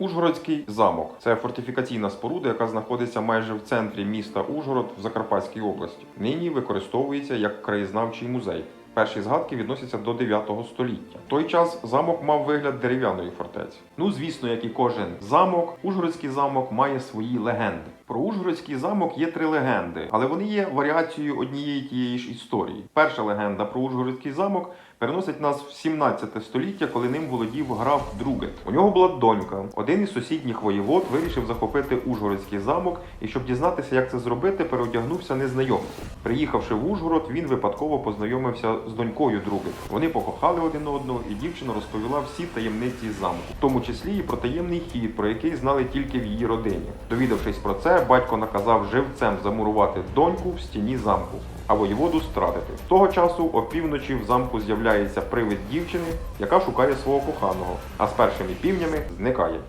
Ужгородський замок це фортифікаційна споруда, яка знаходиться майже в центрі міста Ужгород в Закарпатській області. Нині використовується як краєзнавчий музей. Перші згадки відносяться до 9 століття. В той час замок мав вигляд дерев'яної фортеці. Ну, звісно, як і кожен замок, Ужгородський замок має свої легенди. Про Ужгородський замок є три легенди, але вони є варіацією однієї тієї ж історії. Перша легенда про Ужгородський замок переносить нас в 17 століття, коли ним володів граф Другет. У нього була донька. Один із сусідніх воєвод вирішив захопити Ужгородський замок, і щоб дізнатися, як це зробити, переодягнувся незнайомцем. Приїхавши в Ужгород, він випадково познайомився з донькою Другет. Вони покохали один одного, і дівчина розповіла всі таємниці замку, в тому числі і про таємний хід, про який знали тільки в її родині. Довідавшись про це, батько наказав живцем замурувати доньку в стіні замку, а воєводу стратити. Того часу опівночі в замку з'являється привид дівчини, яка шукає свого коханого, а з першими півнями зникає.